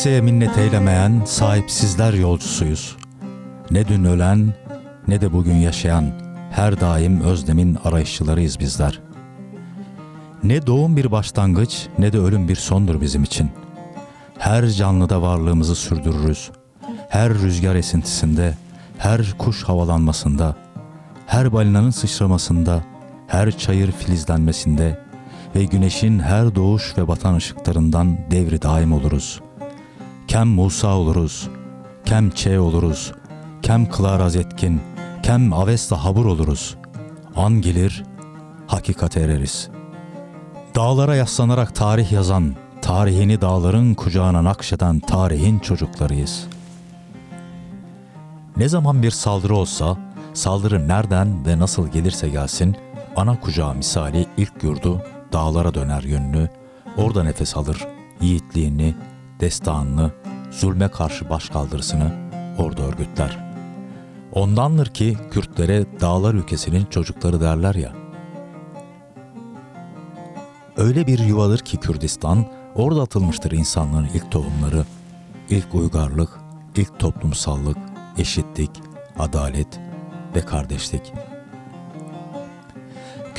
Kimseye minnet eylemeyen sahipsizler yolcusuyuz. Ne dün ölen ne de bugün yaşayan her daim özlemin arayışçılarıyız bizler. Ne doğum bir başlangıç ne de ölüm bir sondur bizim için. Her canlıda varlığımızı sürdürürüz. Her rüzgar esintisinde, her kuş havalanmasında, her balinanın sıçramasında, her çayır filizlenmesinde ve güneşin her doğuş ve batan ışıklarından devri daim oluruz. Kem Musa oluruz, kem Ç oluruz, kem Kılaraz etkin, kem Avesta habur oluruz. An gelir, hakikate ereriz. Dağlara yaslanarak tarih yazan, tarihini dağların kucağına nakşeden tarihin çocuklarıyız. Ne zaman bir saldırı olsa, saldırı nereden ve nasıl gelirse gelsin, ana kucağı misali ilk yurdu dağlara döner yönünü, orada nefes alır, yiğitliğini, destanını, zulme karşı başkaldırısını orada örgütler. Ondandır ki Kürtlere dağlar ülkesinin çocukları derler ya. Öyle bir yuvadır ki Kürdistan, orada atılmıştır insanlığın ilk tohumları, ilk uygarlık, ilk toplumsallık, eşitlik, adalet ve kardeşlik.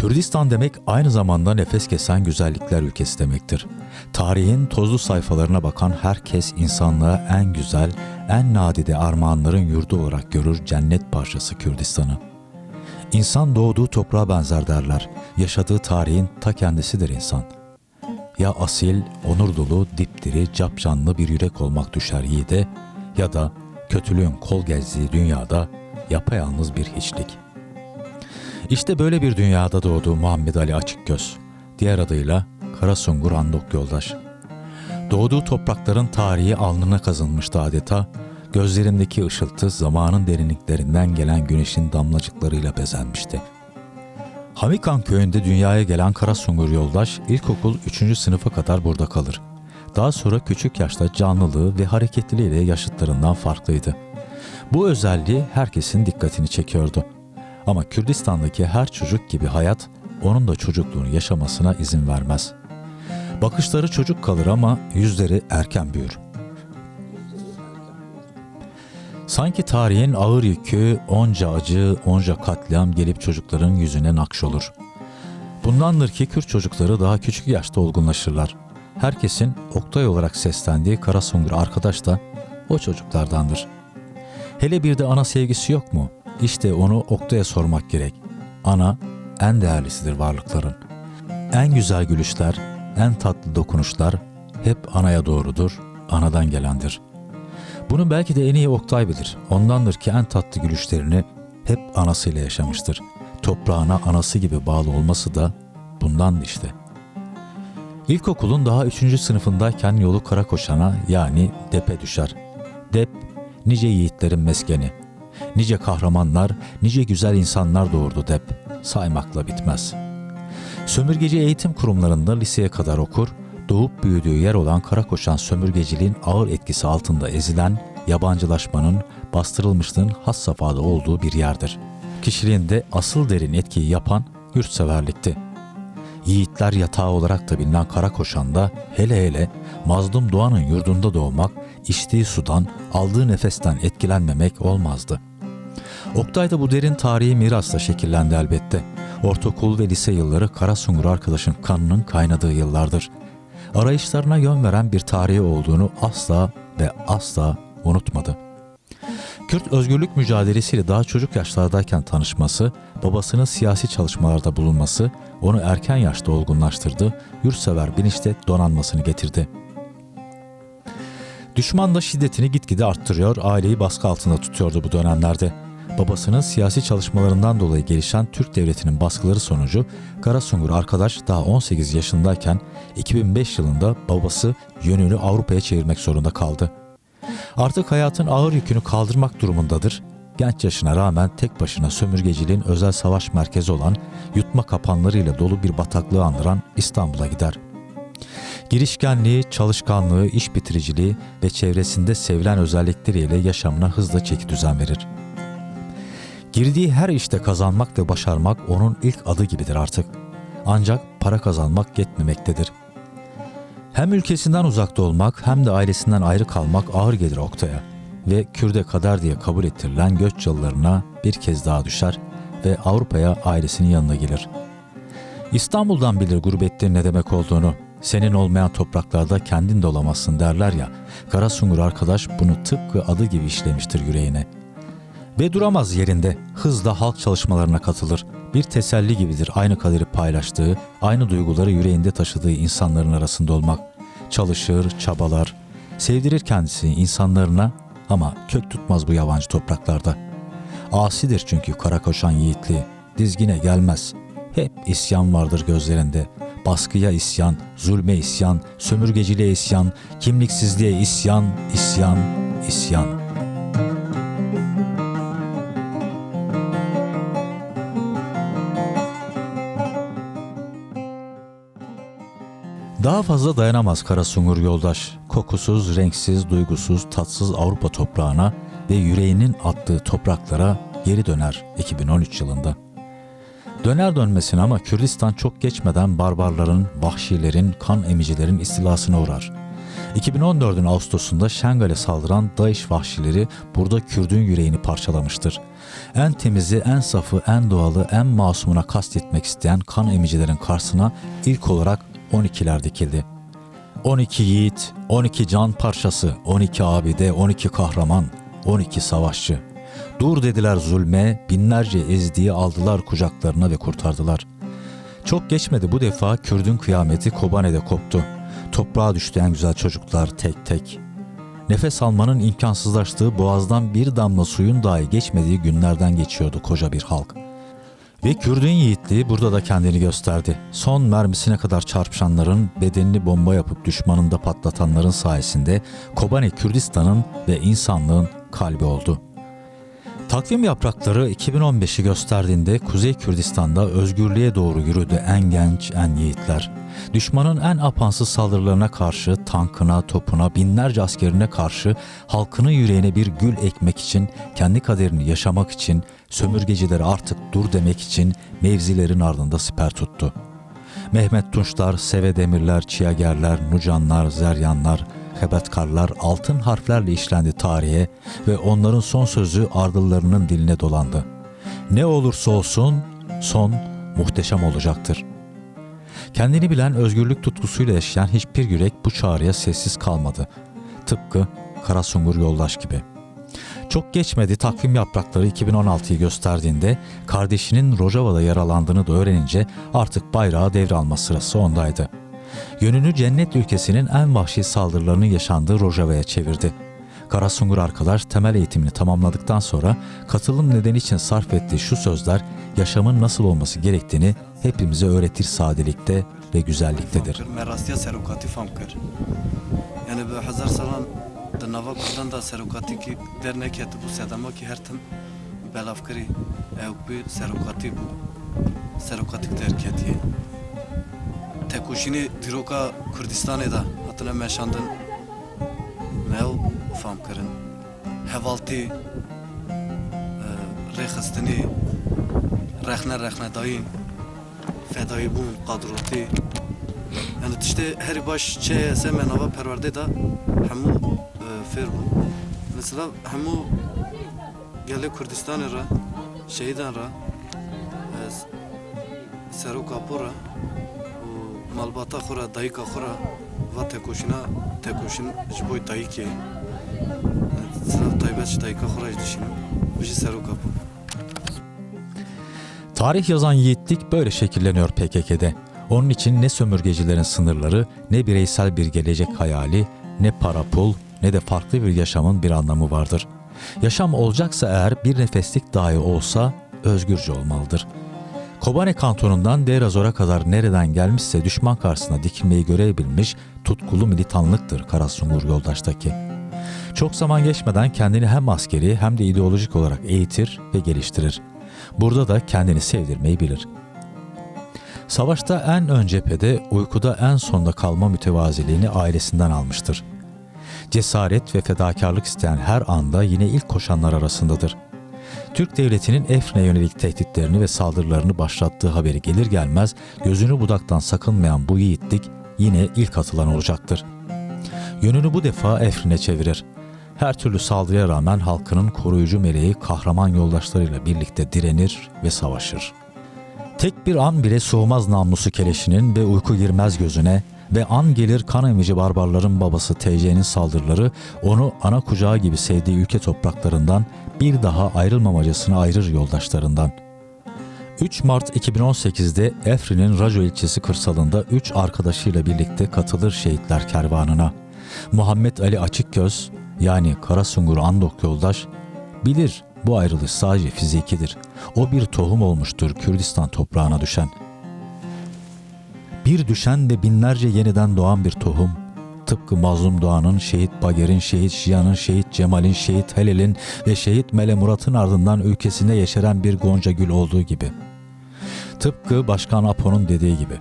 Kürdistan demek aynı zamanda nefes kesen güzellikler ülkesi demektir. Tarihin tozlu sayfalarına bakan herkes insanlığa en güzel, en nadide armağanların yurdu olarak görür cennet parçası Kürdistan'ı. İnsan doğduğu toprağa benzer derler. Yaşadığı tarihin ta kendisidir insan. Ya asil, onur dolu, dipdiri, capcanlı bir yürek olmak düşer yiğide ya da kötülüğün kol gezdiği dünyada yapayalnız bir hiçlik.'' İşte böyle bir dünyada doğdu Muhammed Ali Açıkgöz. Diğer adıyla Karasungur Andok Yoldaş. Doğduğu toprakların tarihi alnına kazınmıştı adeta. Gözlerindeki ışıltı zamanın derinliklerinden gelen güneşin damlacıklarıyla bezenmişti. Hamikan köyünde dünyaya gelen Karasungur Yoldaş ilkokul 3. sınıfa kadar burada kalır. Daha sonra küçük yaşta canlılığı ve hareketliliğiyle yaşıtlarından farklıydı. Bu özelliği herkesin dikkatini çekiyordu. Ama Kürdistan'daki her çocuk gibi hayat onun da çocukluğunu yaşamasına izin vermez. Bakışları çocuk kalır ama yüzleri erken büyür. Sanki tarihin ağır yükü onca acı, onca katliam gelip çocukların yüzüne nakş olur. Bundandır ki Kürt çocukları daha küçük yaşta olgunlaşırlar. Herkesin Oktay olarak seslendiği Karasungur arkadaş da o çocuklardandır. Hele bir de ana sevgisi yok mu? İşte onu Oktay'a sormak gerek. Ana en değerlisidir varlıkların. En güzel gülüşler, en tatlı dokunuşlar hep anaya doğrudur, anadan gelendir. Bunu belki de en iyi Oktay bilir. Ondandır ki en tatlı gülüşlerini hep anasıyla yaşamıştır. Toprağına anası gibi bağlı olması da bundan işte. İlkokulun daha üçüncü sınıfındayken yolu Karakoşan'a yani Dep'e düşer. Dep, nice yiğitlerin meskeni. Nice kahramanlar, nice güzel insanlar doğurdu Dep. Saymakla bitmez. Sömürgeci eğitim kurumlarında liseye kadar okur, doğup büyüdüğü yer olan Karakoşan sömürgeciliğin ağır etkisi altında ezilen, yabancılaşmanın, bastırılmışlığın has safhada olduğu bir yerdir. Kişiliğinde asıl derin etkiyi yapan yurtseverlikti. Yiğitler yatağı olarak da bilinen Karakoşan'da hele hele mazlum Doğan'ın yurdunda doğmak, içtiği sudan, aldığı nefesten etkilenmemek olmazdı. Oktay da bu derin tarihi mirasla şekillendi elbette. Ortaokul ve lise yılları Karasungur arkadaşın kanının kaynadığı yıllardır. Arayışlarına yön veren bir tarihi olduğunu asla ve asla unutmadı. Kürt özgürlük mücadelesiyle daha çocuk yaşlardayken tanışması, babasının siyasi çalışmalarda bulunması onu erken yaşta olgunlaştırdı, yurtsever bilinçte donanmasını getirdi. Düşman da şiddetini gitgide arttırıyor, aileyi baskı altında tutuyordu bu dönemlerde. Babasının siyasi çalışmalarından dolayı gelişen Türk devletinin baskıları sonucu Karasungur arkadaş daha 18 yaşındayken 2005 yılında babası yönünü Avrupa'ya çevirmek zorunda kaldı. Artık hayatın ağır yükünü kaldırmak durumundadır. Genç yaşına rağmen tek başına sömürgeciliğin özel savaş merkezi olan yutma kapanlarıyla dolu bir bataklığı andıran İstanbul'a gider. Girişkenliği, çalışkanlığı, iş bitiriciliği ve çevresinde sevilen özellikleriyle yaşamına hızla çeki düzen verir. Girdiği her işte kazanmak ve başarmak onun ilk adı gibidir artık. Ancak para kazanmak yetmemektedir. Hem ülkesinden uzakta olmak hem de ailesinden ayrı kalmak ağır gelir Oktay'a. Ve Kürde kadar diye kabul ettirilen göç yollarına bir kez daha düşer ve Avrupa'ya ailesinin yanına gelir. İstanbul'dan bilir gurbetliğin ne demek olduğunu. Senin olmayan topraklarda kendin de olamazsın derler ya. Karasungur arkadaş bunu tıpkı adı gibi işlemiştir yüreğine. Ve duramaz yerinde. Hızla halk çalışmalarına katılır. Bir teselli gibidir aynı kaderi paylaştığı, aynı duyguları yüreğinde taşıdığı insanların arasında olmak. Çalışır, çabalar, sevdirir kendisini insanlarına ama kök tutmaz bu yabancı topraklarda. Asidir çünkü kara koşan yiğitliği, dizgine gelmez. Hep isyan vardır gözlerinde. Baskıya isyan, zulme isyan, sömürgeciliğe isyan, kimliksizliğe isyan, isyan, isyan. Daha fazla dayanamaz Karasungur yoldaş. Kokusuz, renksiz, duygusuz, tatsız Avrupa toprağına ve yüreğinin attığı topraklara geri döner 2013 yılında. Döner dönmesin ama Kürdistan çok geçmeden barbarların, vahşilerin, kan emicilerin istilasına uğrar. 2014'ün Ağustos'unda Şengal'e saldıran DAEŞ vahşileri burada Kürdün yüreğini parçalamıştır. En temizi, en safı, en doğalı, en masumuna kastetmek isteyen kan emicilerin karşısına ilk olarak 12'ler dikildi. 12 yiğit, 12 can parçası, 12 abide, 12 kahraman, 12 savaşçı. Dur dediler zulme, binlerce ezdiği aldılar kucaklarına ve kurtardılar. Çok geçmedi bu defa Kürdün kıyameti Kobane'de koptu. Toprağa düştü en güzel çocuklar tek tek. Nefes almanın imkansızlaştığı boğazdan bir damla suyun dahi geçmediği günlerden geçiyordu koca bir halk. Ve Kürdün yiğitliği burada da kendini gösterdi. Son mermisine kadar çarpışanların, bedenini bomba yapıp düşmanında patlatanların sayesinde Kobane Kürdistan'ın ve insanlığın kalbi oldu. Takvim yaprakları 2015'i gösterdiğinde Kuzey Kürdistan'da özgürlüğe doğru yürüdü en genç, en yiğitler. Düşmanın en apansız saldırılarına karşı, tankına, topuna, binlerce askerine karşı halkının yüreğine bir gül ekmek için, kendi kaderini yaşamak için, sömürgecilere artık dur demek için mevzilerin ardında siper tuttu. Mehmet Tunçlar, Seve Demirler, Çiyagerler, Nucanlar, Zeryanlar, Hebetkarlar altın harflerle işlendi tarihe ve onların son sözü ardıllarının diline dolandı. Ne olursa olsun son muhteşem olacaktır. Kendini bilen özgürlük tutkusuyla yaşayan hiçbir yürek bu çağrıya sessiz kalmadı. Tıpkı Karasungur yoldaş gibi. Çok geçmedi takvim yaprakları 2016'yı gösterdiğinde kardeşinin Rojava'da yaralandığını da öğrenince artık bayrağı devralma sırası ondaydı. Yönünü cennet ülkesinin en vahşi saldırılarının yaşandığı Rojava'ya çevirdi. Karasungur arkadaş temel eğitimini tamamladıktan sonra katılım nedeni için sarf ettiği şu sözler yaşamın nasıl olması gerektiğini hepimize öğretir sadelikte ve güzelliktedir. Yani bu hazar salan da nava kurdan da serokati ki dernek etti bu sedama ki her tim belafkiri ev bu serokati bu. Serokati derketiye. Tekuşini diroka Kürdistan'e da hatına meşandın mev fam kirin. Hevalti rexistini rexne rexne dayı fedayı bu kadroti yani işte her baş çe semen hava perverde da hemu e, fer bu. Mesela hemu gele Kürdistan'a ra şehiden ra e, s- seru kapora u malbata khora dayika khora va tekoşina tekoşin jiboy dayike Sıra taybet dayika khora düşünün. Bu seru kapı. Tarih yazan yiğitlik böyle şekilleniyor PKK'de. Onun için ne sömürgecilerin sınırları, ne bireysel bir gelecek hayali, ne para pul, ne de farklı bir yaşamın bir anlamı vardır. Yaşam olacaksa eğer bir nefeslik dahi olsa özgürce olmalıdır. Kobane kantonundan Derazor'a kadar nereden gelmişse düşman karşısına dikilmeyi görebilmiş tutkulu militanlıktır Karasungur yoldaştaki. Çok zaman geçmeden kendini hem askeri hem de ideolojik olarak eğitir ve geliştirir. Burada da kendini sevdirmeyi bilir. Savaşta en ön cephede, uykuda en sonda kalma mütevaziliğini ailesinden almıştır. Cesaret ve fedakarlık isteyen her anda yine ilk koşanlar arasındadır. Türk devletinin Efrin'e yönelik tehditlerini ve saldırılarını başlattığı haberi gelir gelmez gözünü budaktan sakınmayan bu yiğitlik yine ilk atılan olacaktır. Yönünü bu defa Efrin'e çevirir. Her türlü saldırıya rağmen halkının koruyucu meleği kahraman yoldaşlarıyla birlikte direnir ve savaşır. Tek bir an bile soğumaz namlusu keleşinin ve uyku girmez gözüne ve an gelir kan emici barbarların babası TC'nin saldırıları onu ana kucağı gibi sevdiği ülke topraklarından bir daha ayrılmamacasına ayırır yoldaşlarından. 3 Mart 2018'de Efrin'in Raco ilçesi kırsalında 3 arkadaşıyla birlikte katılır şehitler kervanına. Muhammed Ali Açıkgöz yani Karasungur Andok yoldaş bilir bu ayrılış sadece fizikidir. O bir tohum olmuştur Kürdistan toprağına düşen. Bir düşen ve binlerce yeniden doğan bir tohum. Tıpkı Mazlum Doğan'ın, Şehit Bager'in, Şehit Şia'nın, Şehit Cemal'in, Şehit Helel'in ve Şehit Mele Murat'ın ardından ülkesinde yeşeren bir gonca gül olduğu gibi. Tıpkı Başkan Apo'nun dediği gibi.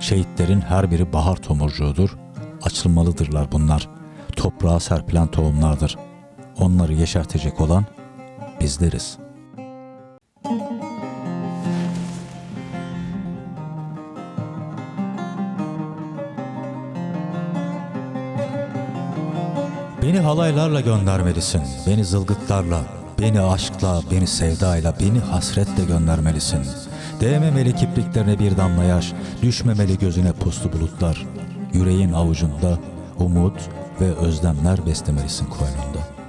Şehitlerin her biri bahar tomurcuğudur. Açılmalıdırlar bunlar. Toprağa serpilen tohumlardır. Onları yeşertecek olan bizleriz. Beni halaylarla göndermelisin, beni zılgıtlarla, beni aşkla, beni sevdayla, beni hasretle göndermelisin. Değmemeli kipriklerine bir damla yaş, düşmemeli gözüne puslu bulutlar. Yüreğin avucunda umut ve özlemler beslemelisin koynunda.''